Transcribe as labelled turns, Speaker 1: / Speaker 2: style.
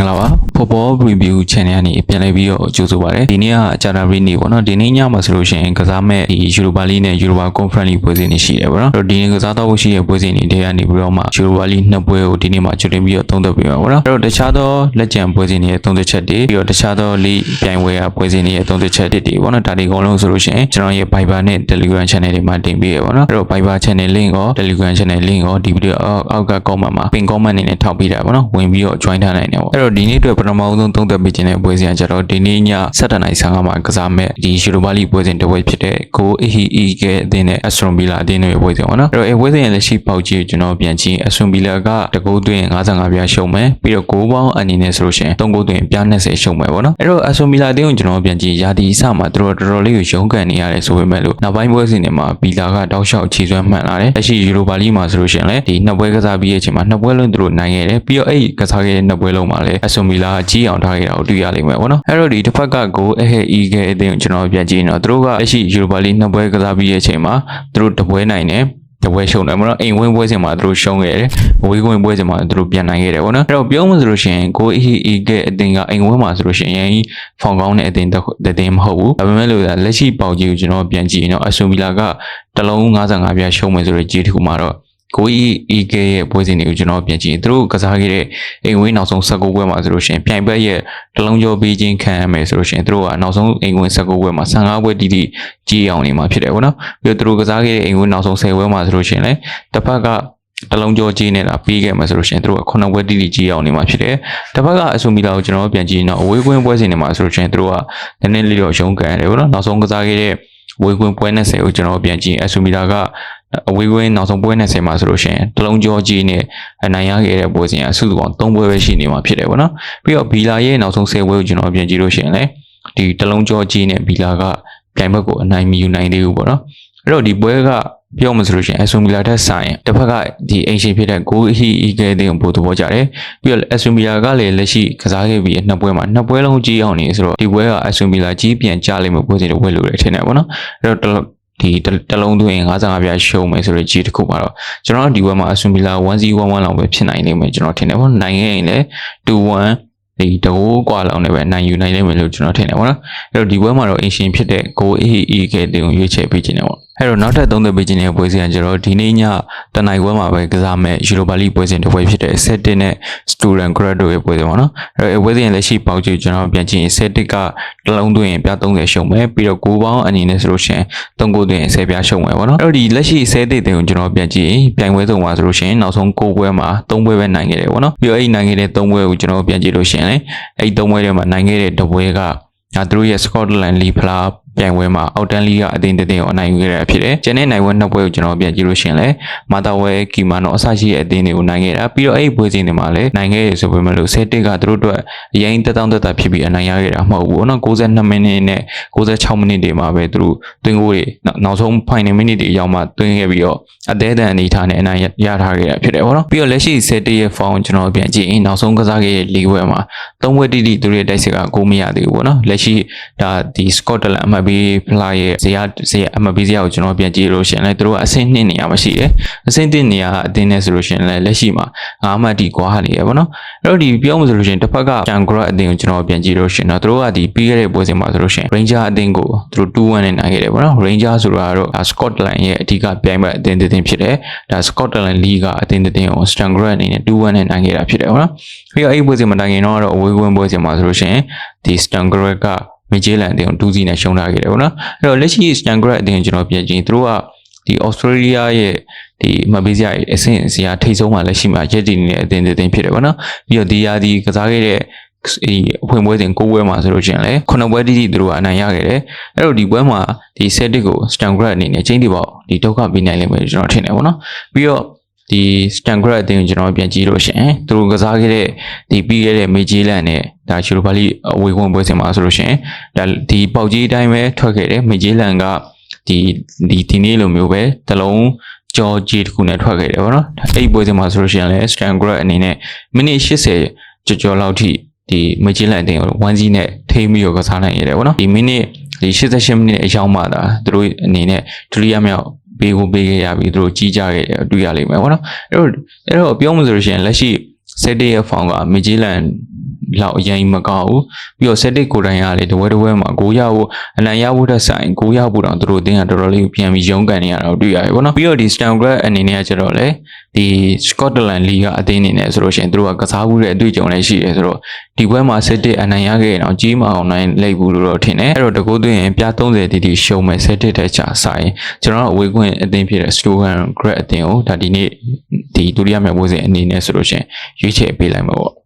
Speaker 1: ္ဂလာပါ ဖော်ပေါ် review channel ကနေပြန်လည်ပြီးတော့ကြိုဆိုပါရစေဒီနေ့ကကြာတာရီနေပေါ့နော်ဒီနေ့ညမှာဆိုလို့ရှိရင်ကစားမဲ့ဒီ Europa League နဲ့ Europa Conference League ပွဲစဉ်တွေရှိတယ်ပေါ့နော်အဲ့တော့ဒီနေ့ကစားတော့ဖို့ရှိတဲ့ပွဲစဉ်တွေတည်းကနေပြီးတော့မှ Europa League နှစ်ပွဲကိုဒီနေ့မှာကျွတင်ပြီးတော့သုံးသပ်ပေးပါပေါ့နော်အဲ့တော့တခြားသောလက်ကျန်ပွဲစဉ်တွေရဲ့သုံးသပ်ချက်တွေပြီးတော့တခြားသော league ပြိုင်ပွဲကပွဲစဉ်တွေရဲ့သုံးသပ်ချက်တွေပေါ့နော်ဒါတွေအကုန်လုံးဆိုလို့ရှိရင်ကျွန်တော်ရဲ့ Viber နဲ့ Telegram channel တွေမှာတင်ပေးရပေါ့နော်အဲ့တော့ Viber channel link ရော Telegram channel link ရောဒီဗီဒီယိုအောက်က comment မှာ pin comment အနေနဲ့ထောက်ပေးတာပေါ့နော်ဝင်ပြီးတော့ join ထားနိုင်တယ်ပေါ့အဲ့တော့ဒီနေ့အတွက်ပထမဆုံးသုံးသပ်ပေးခြင်းတဲ့ပွဲစဉ်ကကြတော့ဒီနေ့ည7:00နာရီ15မှာကစားမဲ့ဒီ Europa League ပွဲစဉ်တစ်ပွဲဖြစ်တဲ့ Go EE ကဲအသင်းနဲ့ Aston Villa အသင်းတို့ရဲ့ပွဲစဉ်ပေါ့နော်အဲ့တော့အဲပွဲစဉ်ရဲ့လက်ရှိပေါက်ကြီးကိုကျွန်တော်ပြန်ကြည့် Aston Villa ကတကူသွင်း55ပြားရှုံးမယ်ပြီးတော့6ပေါင်းအနေနဲ့ဆိုလို့ရှိရင်3ကူသွင်းပြား20ရှုံးမယ်ပေါ့နော်အဲ့တော့ Aston Villa အသင်းကိုကျွန်တော်ပြန်ကြည့်ရာဒီအစမှာသူတို့တော်တော်လေးကိုရုန်းကန်နေရတယ်ဆိုပေမဲ့လို့နောက်ပိုင်းပွဲစဉ်တွေမှာ Villa ကတောက်လျှောက်ခြေစွမ်းမှန်လာတယ်လက်ရှိ Europa League မှာဆိုလို့ရှိရင်လည်းဒီနှစ်ပွဲကစားပြီးရဲ့အချိန်မှာနှစ်ပွဲလုံးသူတို့နိုင်ခဲ့တယ်ပြီးတော့အဲ့ဒီကစားခဲ့တဲ့နှစ်ပွဲလုံးမှာလည်း Aston Villa ကကြီးအောင်ထားခဲ့တာကိုတွေ့ရလိမ့်မယ်ပေါ့နော်အဲ့တော့ဒီတစ်ဖက်ကကိုအဟဲအီကဲအသင်းကိုကျွန်တော်ပြန်ကြည့်ရင်တော့သူတို့ကလက်ရှိ Europa League နှစ်ပွဲကစားပြီးရဲ့အချိန်မှာသူတို့တပွဲနိုင်တယ်တပွဲရှုံးတယ်မနော်အိမ်ဝင်းပွဲစဉ်မှာသူတို့ရှုံးခဲ့တယ်။ဝေးကွင်းပွဲစဉ်မှာသူတို့ပြန်နိုင်ခဲ့တယ်ပေါ့နော်။အဲ့တော့ပြောမှဆိုလို့ရှိရင်ကိုအီအီကဲအတင်းကအိမ်ဝင်းမှာဆိုလို့ရှိရင်ရင်ဖောင်ကောင်းတဲ့အတင်းတစ်တင်းမဟုတ်ဘူး။ဒါပေမဲ့လို့လက်ရှိပေါက်ကြီးကိုကျွန်တော်ပြန်ကြည့်ရင်တော့အဆိုမီလာကတလုံး55ပြားရှုံးမယ်ဆိုတော့ကြီးတစ်ခုမှာတော့ ကိုအီအီကဲရဲ့ပွဲစဉ်တွေကိုကျွန်တော်ပြန်ကြည့်သူတို့ကစားခဲ့တဲ့အိမ်ဝင်းနောက်ဆုံး19ပွဲမှာဆိုလို့ရှိရင်ပြိုင်ဘက်ရဲ့တလုံးကျော်ပေးခြင်းခံရမယ်ဆိုလို့ရှိရင်သူတို့ကနောက်ဆုံးအိမ်ဝင်း19ပွဲမှာ15ပွဲတိတိကြီးအောင်နေမှာဖြစ်တယ်ပေါ့နော်ပြီးတော့သူတို့ကစားခဲ့တဲ့အိမ်ဝင်းနောက်ဆုံး10ပွဲမှာဆိုလို့ရှိရင်လည်းတစ်ဖက်ကတလုံးကြောကြီးနေတာပြီးခဲ့မှာဆိုလို့ရှိရင်တို့ကခုနှစ်ပွဲတိတိကြီးအောင်နေမှာဖြစ်တယ်။တစ်ဖက်ကအဆူမီလာကိုကျွန်တော်ပြန်ကြည့်ရင်တော့အဝေးကွင်းပွဲစဉ်တွေမှာဆိုလို့ရှိရင်တို့ကနည်းနည်းလေးတော့ရုန်းကန်ရတယ်ပေါ့နော်။နောက်ဆုံးကစားခဲ့တဲ့ဝေးကွင်းပွဲ20ကိုကျွန်တော်ပြန်ကြည့်အဆူမီလာက အဝေးကွင်းနောက်ဆုံးပွဲ20မှာဆိုလို့ရှိရင်တလုံးကြောကြီးနဲ့အနိုင်ရခဲ့တဲ့ပွဲစဉ်အစုစုပေါင်း3ပွဲပဲရှိနေမှာဖြစ်တယ်ပေါ့နော်။ပြီးတော့ဘီလာရဲ့နောက်ဆုံး10ပွဲကိုကျွန်တော်ပြန်ကြည့်လို့ရှိရင်လည်းဒီတလုံးကြောကြီးနဲ့ဘီလာကပြိုင်ဘက်ကိုအနိုင်မယူနိုင်သေးဘူးပေါ့နော်။အဲ့တော့ဒီပွဲကပြောမှဆိုလို့ရှိရင်အဆွန်မီလာထက်ဆိုင်တစ်ဖက်ကဒီအင်ရှင်ဖြစ်တဲ့ဂိုးဟီအီကဲတဲ့ကိုပို့သဘောကြတယ်ပြီးတော့အဆွန်မီလာကလည်းလက်ရှိကစားခဲ့ပြီးနှစ်ပွဲမှာနှစ်ပွဲလုံးကြီးအောင်နေဆိုတော့ဒီပွဲကအဆွန်မီလာကြီးပြန်ကြလိမ့်မယ်ပွဲစဉ်တွေဝယ်လို့ရထင်တယ်ပေါ့နော်အဲ့တော့ ဒီတလုံးသွင်း55ပြားရှုံးမယ်ဆိုတော့ကြီးတစ်ခုပါတော့ကျွန်တော်ဒီဘက်မှာအဆွန်မီလာ1-1-1လောက်ပဲဖြစ်နိုင်နေမယ်ကျွန်တော်ထင်တယ်ပေါ့နိုင်ခဲ့ရင်လည်း2-1ဒီတကိုးกว่าလောက်နဲ့ပဲနိုင်ယူနိုင်လိမ့်မယ်လို့ကျွန်တော်ထင်တယ်ပေါ့နော်အဲ့တော့ဒီဘက်မှာတော့အင်ရှင်ဖြစ်တဲ့ Go AE ကတဲ့ကိုရွေးချယ်ပေးခြင်းတယ်ပေါ့ အဲ့တော့နောက်ထပ်သုံးသက်ပေးခြင်းတဲ့ပွဲစဉ်ကကျတော့ဒီနေ့ညတနိုင်ပွဲမှာပဲကစားမဲ့ Europa League ပွဲစဉ်တစ်ပွဲဖြစ်တဲ့ Celtic နဲ့ Student Grad ရဲ့ပွဲစဉ်ပေါ့နော်အဲ့တော့ပွဲစဉ်လက်ရှိပေါက်ကြည့်ကျွန်တော်ပြန်ကြည့်ရင် Celtic ကတလုံးသွင်းပြ30ရှုံမယ်ပြီးတော့9ပေါင်းအနေနဲ့ဆိုလို့ရှိရင်3ကိုသွင်း10ပြားရှုံမယ်ပေါ့နော်အဲ့တော့ဒီလက်ရှိ Celtic တွေကိုကျွန်တော်ပြန်ကြည့်ရင်ပြိုင်ပွဲစုံမှာဆိုလို့ရှိရင်နောက်ဆုံး9ပွဲမှာ3ပွဲပဲနိုင်ခဲ့တယ်ပေါ့နော်ပြီးတော့အဲ့နိုင်ခဲ့တဲ့3ပွဲကိုကျွန်တော်ပြန်ကြည့်လို့ရှိရင်လည်းအဲ့3ပွဲထဲမှာနိုင်ခဲ့တဲ့တစ်ပွဲကဒါသူတို့ရဲ့ Scotland League ဖလား ပြိုင်ပွဲမှာအောက်တန်းလီကအသင်းတစ်သင်းကိုအနိုင်ယူခဲ့ရဖြစ်တယ်။ကျန်တဲ့နိုင်ပွဲနှစ်ပွဲကိုကျွန်တော်ပြန်ကြည့်လို့ရှိရင်လည်းမာတာဝဲကီမာနောအဆရှိတဲ့အသင်းတွေကိုနိုင်ခဲ့တာပြီးတော့အဲ့ဒီပွဲစဉ်တွေမှာလည်းနိုင်ခဲ့ရဆိုပေမဲ့လို့ဆက်တစ်ကသူတို့အတွက်အရင်တက်တောင့်တက်တာဖြစ်ပြီးအနိုင်ရခဲ့တာမဟုတ်ဘူး။နော်62မိနစ်နဲ့66မိနစ်တွေမှာပဲသူတို့သွင်းကိုတွေနောက်ဆုံး final minute တွေရောက်မှသွင်းခဲ့ပြီးတော့အသေးအံအနေထားနဲ့အနိုင်ရထားခဲ့တာဖြစ်တယ်ပေါ့နော်။ပြီးတော့လက်ရှိဆက်တစ်ရဲ့ form ကျွန်တော်ပြန်ကြည့်ရင်နောက်ဆုံးကစားခဲ့တဲ့လီဝဲမှာသုံးပွဲတိတိသူတို့ရဲ့တိုက်စစ်ကကိုမရသေးဘူးပေါ့နော်။လက်ရှိဒါဒီ Scotland အမှတ်ပေးဖလာရဲ့ဇေယဇေယအမပေးဇေယကိုကျွန်တော်ပြန်ကြည့်လို့ရှိရင်လည်းသူတို့ကအဆင့်2နေရာမှာရှိတယ်အဆင့်1နေရာအတင်းနဲ့ဆိုလို့ရှိရင်လည်းလက်ရှိမှာ9မှတ်ဒီကွာနေရပါတော့အဲ့တော့ဒီပြောမှဆိုလို့ရှိရင်တစ်ဖက်ကဂျန်ဂရအတင်းကိုကျွန်တော်ပြန်ကြည့်လို့ရှိရင်တော့သူတို့ကဒီပြီးခဲ့တဲ့ပွဲစဉ်မှာဆိုလို့ရှိရင် Ranger အတင်းကိုသူတို့2-1နဲ့နိုင်ခဲ့တယ်ပေါ့နော် Ranger ဆိုတာကတော့ Scotland ရဲ့အဓိကပြိုင်ဘက်အတင်းတင်းဖြစ်တယ်ဒါ Scotland League ကအတင်းတင်းကို Stangard အနေနဲ့2-1နဲ့နိုင်ခဲ့တာဖြစ်တယ်ပေါ့နော်ပြီးတော့အဲ့ဒီပွဲစဉ်မှာတိုင်ရင်တော့အဝေးကွင်းပွဲစဉ်မှာဆိုလို့ရှိရင်ဒီ Stangard က မီဂျေလန်အတင်းကို2စီနဲ့ရှုံးထားခဲ့တယ်ပေါ့နော်အဲ့တော့လက်ရှိ Stangard အတင်းကျွန်တော်ပြန်ကြည့်သူတို့ကဒီဩစတြေးလျရဲ့ဒီမပေးစရာအဆင့်စီယာထိတ်ဆုံးမှာလက်ရှိမှာရက်တည်နေတဲ့အတင်းတင်းဖြစ်တယ်ပေါ့နော်ပြီးတော့ဒီယာဒီကစားခဲ့တဲ့ဒီအဖွင့်ပွဲစဉ်၉ပွဲမှာဆိုလို့ရှိရင်လည်းခုနှစ်ပွဲတိတိသူတို့ကအနိုင်ရခဲ့တယ်အဲ့တော့ဒီပွဲမှာဒီ set ကို Stangard အနေနဲ့ချင်းတီပေါ့ဒီဒုက္ခပေးနိုင်လိမ့်မယ်ကျွန်တော်ထင်တယ်ပေါ့နော်ပြီးတော့ ဒီ Stangard အတင်းကိုကျွန်တော်ပြန်ကြည့်လို့ရှိရင်သူတို့ကစားခဲ့တဲ့ဒီပြီးခဲ့တဲ့မေဂျီလန်နဲ့ဒါချီလိုပါလီအဝေးဝင်ပွဲစဉ်မှာဆိုလို့ရှိရင်ဒါဒီပေါက်ကြီးအတိုင်းပဲထွက်ခဲ့တယ်မေဂျီလန်ကဒီဒီဒီနေ့လိုမျိုးပဲတလုံးကြောဂျီတစ်ခုနဲ့ထွက်ခဲ့တယ်ဗောနော်အဲ့ဒီပွဲစဉ်မှာဆိုလို့ရှိရင်လည်း Stangard အနေနဲ့မိနစ်80ကျော်ကျော်လောက်ထိဒီမကြီးလန်တင်ကို1 0နဲ့ထိမိရောကစားနိုင်ရတယ်ဗောနော်ဒီမိနစ်ဒီ88မိနစ်အရောက်မှသာသူတို့အနေနဲ့ဒုတိယမြောက် ပေးကိုပေးခဲ့ရပြီးသူတို့ကြီးကြခဲ့တွေ့ရလိမ့်မယ်ဗောနော်အဲ့တော့အဲ့တော့ပြောမှဆိုလို့ရှိရင်လက်ရှိ set ရဲ့ form ကမီဂျီ လန်လောက်အရင်မကောင်းဘူးပြီးတော့ set ကိုယ်တိုင်ကလေတဝဲတဝဲမှာကိုရဖို့အနံ့ရဖို့တဲ့ဆိုင်ကိုရဖို့တောင်သူတို့အတင်းကတော်တော်လေးပြန်ပြီးရုန်းကန်နေရတာကိုတွေ့ရတယ်ပေါ့နော်ပြီးတော့ဒီ Stangrad အနေနဲ့ကကျတော့လေဒီ Scotland League ကအသင်းအနေနဲ့ဆိုလို့ရှိရင်သူတို့ကကစားမှုတဲ့အတွေ့အကြုံလည်းရှိတယ်ဆိုတော့ဒီဘွဲမှာ set အနံ့ရခဲ့ရင်တော့ကြီးမအောင်နိုင်လိမ့်ဘူးလို့တော့ထင်တယ်အဲ့တော့တကူသွင်းရင်ပြ30တီတီရှုံးမဲ့ set တဲ့ချာဆိုင်ကျွန်တော်တို့အဝေးခွင့်အသင်းဖြစ်တဲ့ Stohan Grad အသင်းကိုဒါဒီနေ့ဒီဒုတိယမြောက်ပွဲစဉ်အနေနဲ့ဆိုလို့ရှိရင်ရွေးချယ်ပေးလိုက်မှာပေါ့